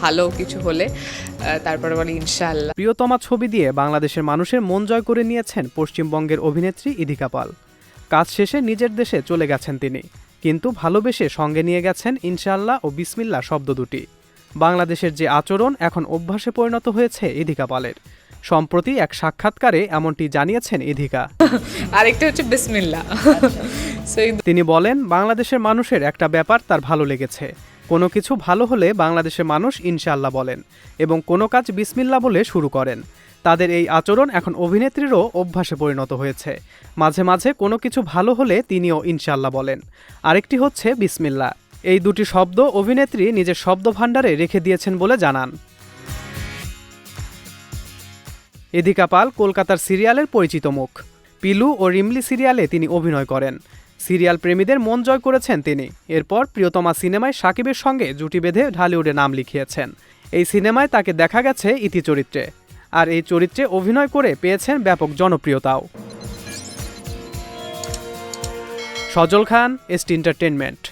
ভালো কিছু হলে তারপরে বলে ইনশাল্লাহ প্রিয়তমা ছবি দিয়ে বাংলাদেশের মানুষের মন জয় করে নিয়েছেন পশ্চিমবঙ্গের অভিনেত্রী ইদিকা পাল। কাজ শেষে নিজের দেশে চলে গেছেন তিনি কিন্তু ভালোবেসে সঙ্গে নিয়ে গেছেন ইনশাআল্লাহ ও বিসমিল্লা শব্দ দুটি। বাংলাদেশের যে আচরণ এখন অভ্যাসে পরিণত হয়েছে ইদিকা পালের। সম্প্রতি এক সাক্ষাৎকারে এমনটি জানিয়েছেন ইদিকা আরেকটা হচ্ছে বিসমিল্লা। তিনি বলেন বাংলাদেশের মানুষের একটা ব্যাপার তার ভালো লেগেছে। কোনো কিছু ভালো হলে বাংলাদেশের মানুষ ইনশাল্লাহ বলেন এবং কোনো কাজ বিসমিল্লা বলে শুরু করেন। তাদের এই আচরণ এখন অভিনেত্রীরও অভ্যাসে পরিণত হয়েছে। মাঝে মাঝে কোনো কিছু ভালো হলে তিনিও ইনশাল্লাহ বলেন। আরেকটি হচ্ছে বিসমিল্লা। এই দুটি শব্দ অভিনেত্রী নিজের শব্দ ভাণ্ডারে রেখে দিয়েছেন বলে জানান। এদিকা পাল কলকাতার সিরিয়ালের পরিচিত মুখ। পিলু ও রিমলি সিরিয়ালে তিনি অভিনয় করেন। সিরিয়াল প্রেমীদের মন জয় করেছেন তিনি। এরপর প্রিয়তমা সিনেমায় সাকিবের সঙ্গে জুটি বেঁধে ঢালিউডে নাম লিখিয়েছেন। এই সিনেমায় তাকে দেখা গেছে ইতি চরিত্রে। আর এই চরিত্রে অভিনয় করে পেয়েছেন ব্যাপক জনপ্রিয়তাও। সজল খান এস্ট এন্টারটেনমেন্ট